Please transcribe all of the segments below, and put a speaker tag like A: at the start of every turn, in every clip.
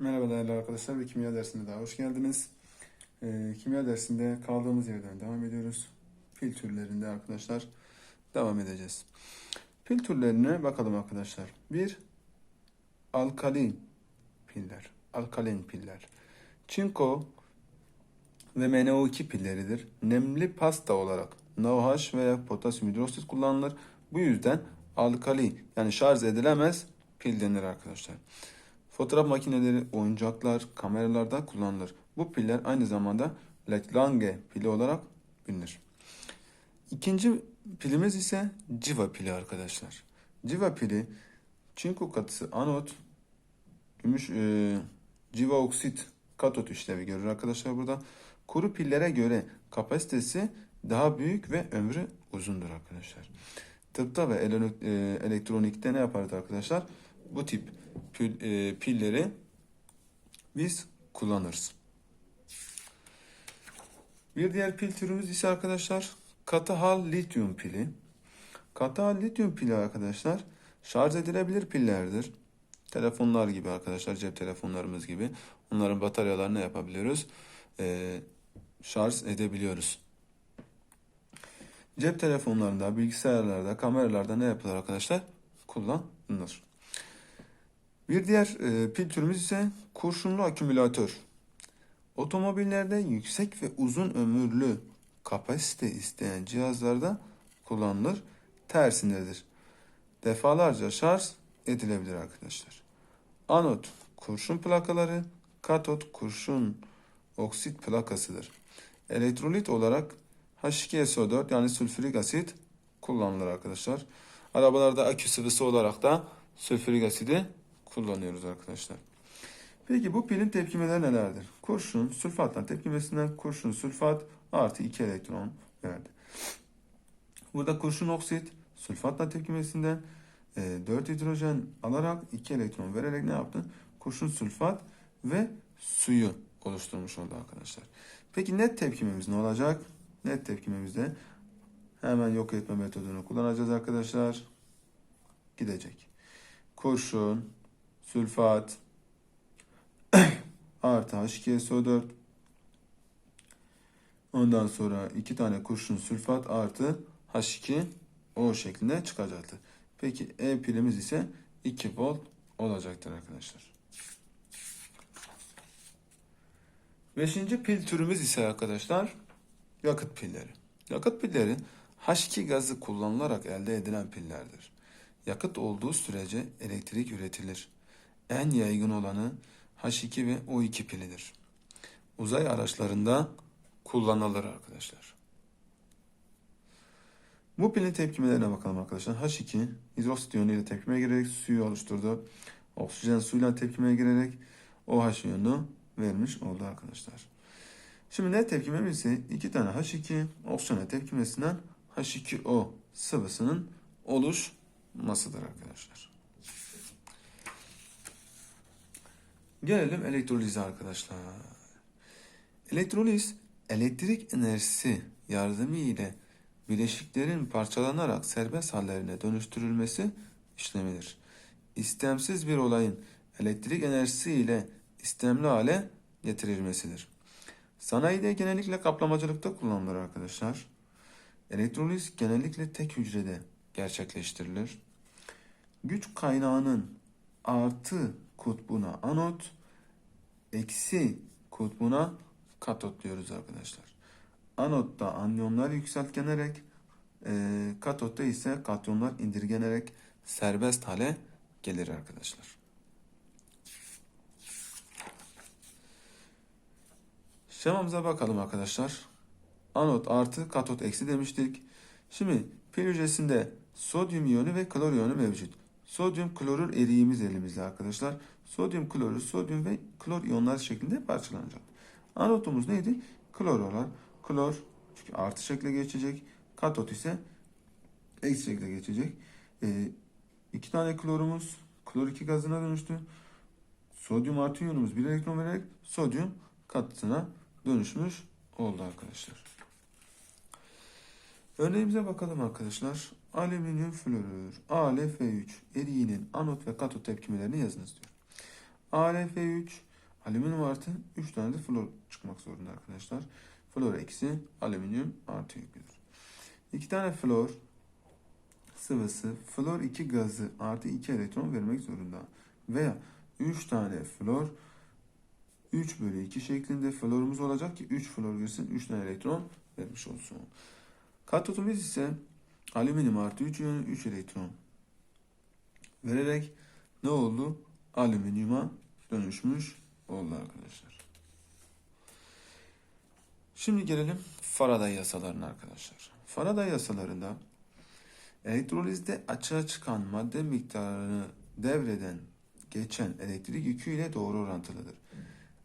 A: Merhaba değerli arkadaşlar ve kimya dersine daha hoş geldiniz. Ee, kimya dersinde kaldığımız yerden devam ediyoruz. Pil türlerinde arkadaşlar devam edeceğiz. Pil türlerine bakalım arkadaşlar. Bir, alkalin piller. Alkalin piller. Çinko ve MnO2 pilleridir. Nemli pasta olarak NaOH veya potasyum hidroksit kullanılır. Bu yüzden alkali yani şarj edilemez pil denir arkadaşlar. Fotoğraf makineleri, oyuncaklar, kameralarda kullanılır. Bu piller aynı zamanda Lagrange pili olarak bilinir. İkinci pilimiz ise civa pili arkadaşlar. Civa pili çinko katısı anot, gümüş e, civa oksit katot işlevi görür arkadaşlar burada. Kuru pillere göre kapasitesi daha büyük ve ömrü uzundur arkadaşlar. Tıpta ve e, elektronikte ne yaparız arkadaşlar? Bu tip pil- e, pilleri biz kullanırız. Bir diğer pil türümüz ise arkadaşlar katı hal lityum pili. Katı hal lityum pili arkadaşlar şarj edilebilir pillerdir. Telefonlar gibi arkadaşlar cep telefonlarımız gibi onların bataryalarını yapabiliyoruz? Ee, şarj edebiliyoruz. Cep telefonlarında, bilgisayarlarda, kameralarda ne yapılır arkadaşlar? Kullanılır. Bir diğer e, pil türümüz ise kurşunlu akümülatör. Otomobillerde yüksek ve uzun ömürlü kapasite isteyen cihazlarda kullanılır. Tersindedir. Defalarca şarj edilebilir arkadaşlar. Anot kurşun plakaları, katot kurşun oksit plakasıdır. Elektrolit olarak H2SO4 yani sülfürik asit kullanılır arkadaşlar. Arabalarda akü sıvısı olarak da sülfürik asidi kullanıyoruz arkadaşlar. Peki bu pilin tepkimeleri nelerdir? Kurşun sülfatla tepkimesinden kurşun sülfat artı 2 elektron verdi. Burada kurşun oksit sülfatla tepkimesinden 4 hidrojen alarak 2 elektron vererek ne yaptı? Kurşun sülfat ve suyu oluşturmuş oldu arkadaşlar. Peki net tepkimemiz ne olacak? Net tepkimemizde hemen yok etme metodunu kullanacağız arkadaşlar. Gidecek. Kurşun, sülfat artı H2SO4 ondan sonra iki tane kurşun sülfat artı H2O şeklinde çıkacaktır. Peki E pilimiz ise 2 volt olacaktır arkadaşlar. Beşinci pil türümüz ise arkadaşlar yakıt pilleri. Yakıt pilleri H2 gazı kullanılarak elde edilen pillerdir. Yakıt olduğu sürece elektrik üretilir. En yaygın olanı H2 ve O2 pilidir. Uzay araçlarında kullanılır arkadaşlar. Bu pilin tepkimelerine bakalım arkadaşlar. H2 hidroksit iyonu tepkimeye girerek suyu oluşturdu. Oksijen suyla tepkimeye girerek OH iyonu vermiş oldu arkadaşlar. Şimdi net tepkimemiz ise iki tane H2 oksijene tepkimesinden H2O sıvısının oluşmasıdır arkadaşlar. Gelelim elektrolize arkadaşlar. Elektroliz elektrik enerjisi yardımı ile bileşiklerin parçalanarak serbest hallerine dönüştürülmesi işlemidir. İstemsiz bir olayın elektrik enerjisi ile istemli hale getirilmesidir. Sanayide genellikle kaplamacılıkta kullanılır arkadaşlar. Elektroliz genellikle tek hücrede gerçekleştirilir. Güç kaynağının artı kutbuna anot, eksi kutbuna katot diyoruz arkadaşlar. Anotta anyonlar yükseltgenerek, e, katotta ise katyonlar indirgenerek serbest hale gelir arkadaşlar. Şemamıza bakalım arkadaşlar. Anot artı katot eksi demiştik. Şimdi pil hücresinde sodyum iyonu ve klor iyonu mevcut. Sodyum klorür eriğimiz elimizde arkadaşlar. Sodyum klorür, sodyum ve klor iyonlar şeklinde parçalanacak. Anotumuz neydi? Klor olan. Klor çünkü artı şekle geçecek. Katot ise eksi şekle geçecek. Ee, iki tane klorumuz klor 2 gazına dönüştü. Sodyum artı iyonumuz bir elektron vererek sodyum katısına dönüşmüş oldu arkadaşlar. Örneğimize bakalım arkadaşlar. Alüminyum florür AlF3 eriğinin anot ve katot tepkimelerini yazınız diyor. AlF3 alüminyum artı 3 tane de flor çıkmak zorunda arkadaşlar. Flor eksi alüminyum artı yüklüdür. 2 tane flor sıvısı flor 2 gazı artı 2 elektron vermek zorunda. Veya 3 tane flor 3 bölü 2 şeklinde florumuz olacak ki 3 flor girsin 3 tane elektron vermiş olsun. Katotumuz ise alüminyum artı 3 yönü 3 elektron vererek ne oldu? Alüminyuma dönüşmüş oldu arkadaşlar. Şimdi gelelim Faraday yasalarına arkadaşlar. Faraday yasalarında elektrolizde açığa çıkan madde miktarını devreden geçen elektrik yükü ile doğru orantılıdır.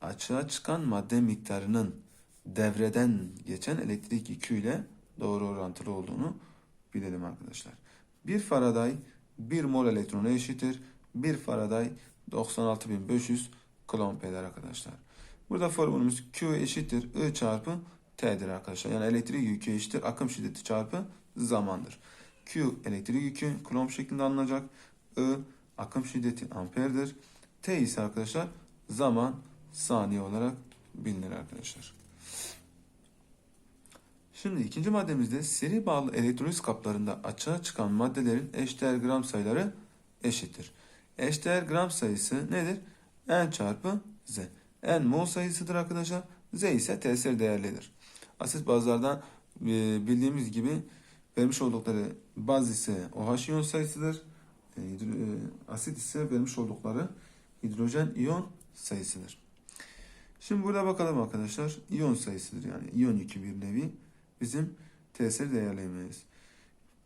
A: Açığa çıkan madde miktarının devreden geçen elektrik yükü ile doğru orantılı olduğunu bilelim arkadaşlar. 1 Faraday 1 mol elektrona eşittir. 1 Faraday 96500 kulomb eder arkadaşlar. Burada formülümüz Q eşittir I çarpı T'dir arkadaşlar. Yani elektrik yükü eşittir akım şiddeti çarpı zamandır. Q elektrik yükü kulomb şeklinde alınacak. I akım şiddeti amperdir. T ise arkadaşlar zaman saniye olarak bilinir arkadaşlar. Şimdi ikinci maddemizde seri bağlı elektroliz kaplarında açığa çıkan maddelerin eşdeğer gram sayıları eşittir. Eşdeğer gram sayısı nedir? N çarpı Z. N mol sayısıdır arkadaşlar. Z ise tesir değerlidir. Asit bazlardan e, bildiğimiz gibi vermiş oldukları baz ise OH iyon sayısıdır. E, e, Asit ise vermiş oldukları hidrojen iyon sayısıdır. Şimdi burada bakalım arkadaşlar. İyon sayısıdır yani. İyon yükü bir nevi bizim tesir değerlememiz.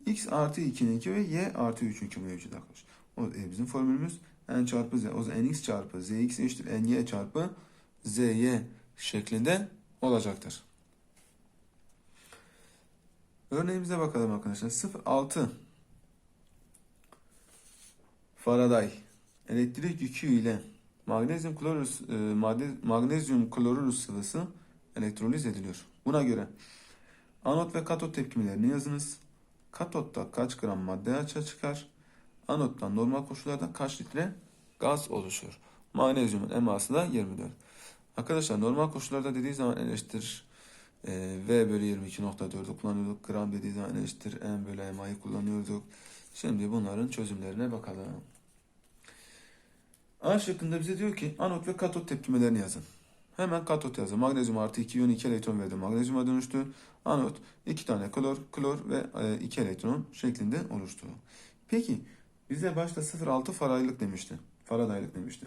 A: X artı 2'nin 2 ve Y artı 3'ün 2 mevcut arkadaşlar. O e, bizim formülümüz N çarpı Z. O zaman NX çarpı ZX eşittir NY çarpı ZY şeklinde olacaktır. Örneğimize bakalım arkadaşlar. 0.6 Faraday elektrik yükü ile magnezyum klorür e, magnezyum klorür sıvısı elektroliz ediliyor. Buna göre anot ve katot tepkimelerini yazınız. Katotta kaç gram madde açığa çıkar? Anottan normal koşullarda kaç litre gaz oluşur? Magnezyumun eması da 24. Arkadaşlar normal koşullarda dediği zaman N eşittir e, V bölü 22.4'ü kullanıyorduk. Gram dediği zaman N eşittir M bölü MA'yı kullanıyorduk. Şimdi bunların çözümlerine bakalım. A şıkkında bize diyor ki anot ve katot tepkimelerini yazın. Hemen katot yazın. Magnezyum artı 2 iyon 2 elektron verdi. Magnezyuma dönüştü. Anot 2 tane klor, klor ve 2 elektron şeklinde oluştu. Peki bize başta 0.6 faradaylık demişti. Faradaylık demişti.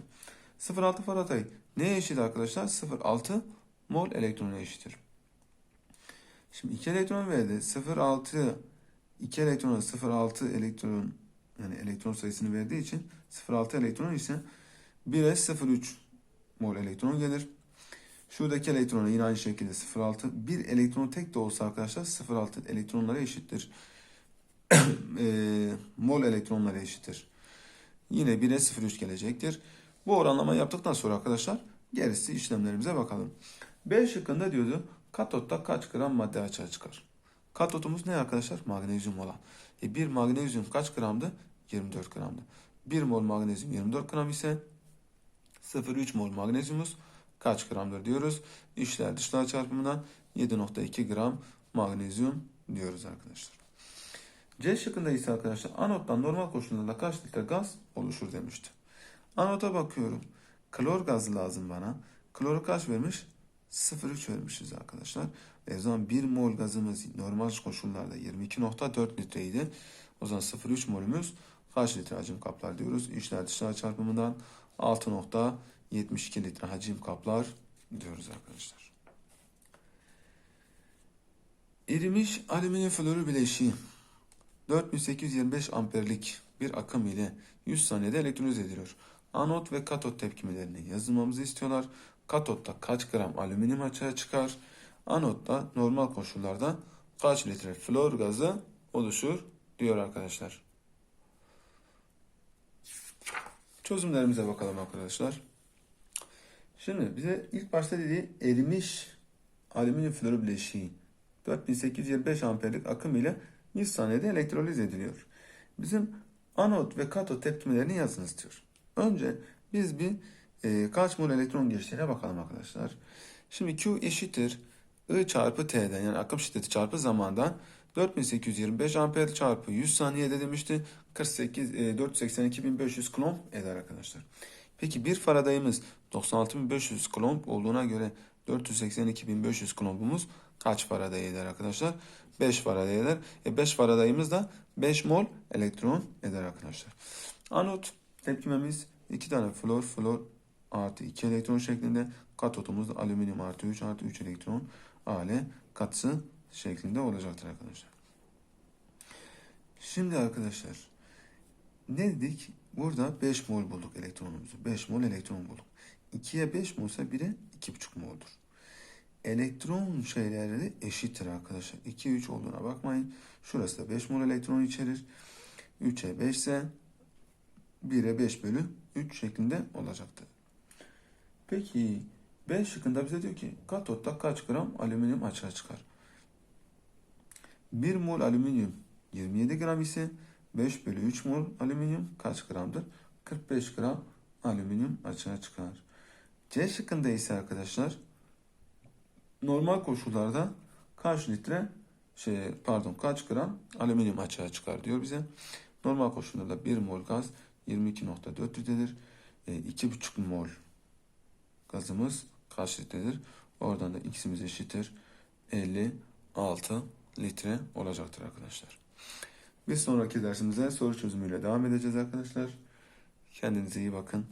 A: 0.6 faraday neye eşit arkadaşlar? 0.6 mol elektrona eşittir. Şimdi 2 elektron verdi. 0.6 2 elektrona 0.6 elektron yani elektron sayısını verdiği için 0.6 elektron ise 1'e 0.3 mol elektron gelir. Şuradaki elektrona yine aynı şekilde 0.6. Bir elektron tek de olsa arkadaşlar 0.6 elektronlara eşittir. e, mol elektronlara eşittir. Yine 1'e 0.3 gelecektir. Bu oranlama yaptıktan sonra arkadaşlar gerisi işlemlerimize bakalım. B şıkkında diyordu katotta kaç gram madde açığa çıkar? Katotumuz ne arkadaşlar? Magnezyum olan. E, bir magnezyum kaç gramdı? 24 gramdı. 1 mol magnezyum 24 gram ise 0,3 mol magnezyumumuz kaç gramdır diyoruz. İçler dışlar çarpımından 7,2 gram magnezyum diyoruz arkadaşlar. C şıkkında ise arkadaşlar anottan normal koşullarda kaç litre gaz oluşur demişti. Anota bakıyorum. Klor gazı lazım bana. Kloru kaç vermiş? 0,3 vermişiz arkadaşlar. E o zaman 1 mol gazımız normal koşullarda 22,4 litreydi. O zaman 0,3 molümüz kaç litre hacim kaplar diyoruz. İçler dışlar çarpımından 6,72 litre hacim kaplar diyoruz arkadaşlar. Erimiş alüminyum florür bileşiği 4825 amperlik bir akım ile 100 saniyede elektroliz ediliyor. Anot ve katot tepkimelerini yazılmamızı istiyorlar. Katotta kaç gram alüminyum açığa çıkar? Anotta normal koşullarda kaç litre flor gazı oluşur diyor arkadaşlar. Çözümlerimize bakalım arkadaşlar. Şimdi bize ilk başta dediği erimiş alüminyum flor bileşiği 4825 amperlik akım ile 100 saniyede elektroliz ediliyor. Bizim anot ve katot tepkimelerini yazın istiyor. Önce biz bir e, kaç mol elektron geçtiğine bakalım arkadaşlar. Şimdi Q eşittir I çarpı T'den yani akım şiddeti çarpı zamandan 4825 amper çarpı 100 saniyede demişti. 48 e, 482.500 kulomb eder arkadaşlar. Peki bir Faraday'ımız 96.500 kulomb olduğuna göre 482.500 kulombumuz kaç Faraday eder arkadaşlar? 5 Faraday eder. E 5 Faraday'ımız da 5 mol elektron eder arkadaşlar. Anot tepkimemiz 2 tane flor flor artı 2 elektron şeklinde. Katotumuz da alüminyum artı 3 artı 3 elektron Ale katısı şeklinde olacaktır arkadaşlar. Şimdi arkadaşlar ne dedik? Burada 5 mol bulduk elektronumuzu. 5 mol elektron bulduk. 2'ye 5 molsa 1'e 2,5 moldur. Elektron şeyleri eşittir arkadaşlar. 2 3 olduğuna bakmayın. Şurası da 5 mol elektron içerir. 3'e 5 ise 1'e 5 bölü 3 şeklinde olacaktır. Peki B şıkkında bize diyor ki katotta kaç gram alüminyum açığa çıkar? 1 mol alüminyum 27 gram ise 5 bölü 3 mol alüminyum kaç gramdır? 45 gram alüminyum açığa çıkar. C şıkkında ise arkadaşlar normal koşullarda kaç litre şey pardon kaç gram alüminyum açığa çıkar diyor bize. Normal koşullarda 1 mol gaz 22.4 litredir. E, 2,5 mol gazımız kaç litredir? Oradan da x'imiz eşittir 56 litre olacaktır arkadaşlar. Bir sonraki dersimizde soru çözümüyle devam edeceğiz arkadaşlar. Kendinize iyi bakın.